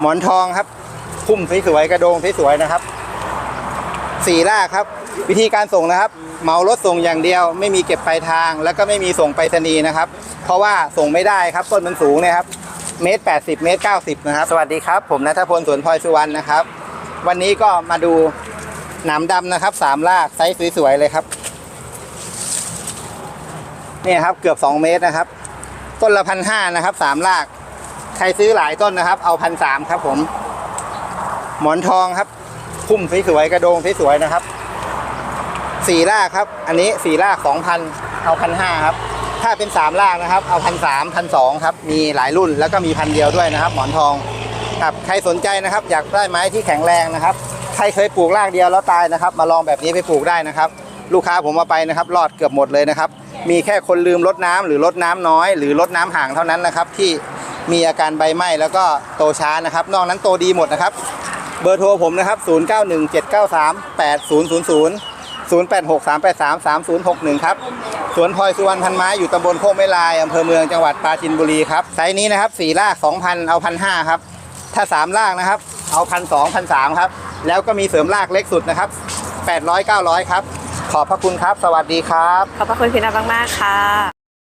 หมอนทองครับพุ่มสวยๆกระโดงสวยๆนะครับสี่รากครับ วิธีการส่งนะครับเหมารถส่งอย่างเดียว ไม่มีเก็บปลายทาง แล้วก็ไม่มีส่งไปรษณีย์นะครับ เพราะว่าส่งไม่ได้ครับต้นมันสูงเนะครับเมตรแปดสิบเมตรเก้าสิบนะครับ สวัสดีครับ ผมนัทพลสวนพลอยสุวรรณนะครับ วันนี้ก็มาดูหนามดำนะครับสามรากไซส์สวยๆเลยครับนี่ครับเกือบ2เมตรนะครับ ต้นละพันห้านะครับสามราก ใครซื้อหลายต้นนะครับ เอาพันสามครับผม หมอนทองครับ พุ่มสวยๆกระโดงสวยๆนะครับสี่รากครับ อันนี้สี่รากสองพันเอาพันห้าครับ ถ้าเป็นสามรากนะครับ เอาพันสามพันสองครับ มีหลายรุ่นแล้วก็มีพันเดียวด้วยนะครับ หมอนทองครับใครสนใจนะครับ อยากได้ไม้ที่แข็งแรงนะครับ ใครเคยปลูกรากเดียวแล้วตายนะครับ มาลองแบบนี้ไปปลูกได้นะครับ ลูกค้าผมมาไปนะครับรอดเกือบหมดเลยนะครับ มีแค่คนลืมลดน้ำหรือลดน้ำน้อย หรือลดน้ำห่างเท่านั้นนะครับ ที่ มีอาการใบไหม้แล้วก็โตช้านะครับ นอกนั้นโตดีหมดนะครับ เบอร์โทรผมนะครับ 0917938000 0863833061 ครับ สวนพลอยสุวรรณพันไม้อยู่ตำบลโคกไม่ลายอำเภอเมืองจังหวัดปราจีนบุรีครับ ไซส์นี้นะครับ4ราก 2,000 เอา 1,500 ครับ ถ้า3รากนะครับ เอา 1,200 1,300 ครับ แล้วก็มีเสริมรากเล็กสุดนะครับ 800 900 ครับ ขอบพระคุณครับ สวัสดีครับ ขอบพระคุณพี่นัทมาก ๆ ค่ะ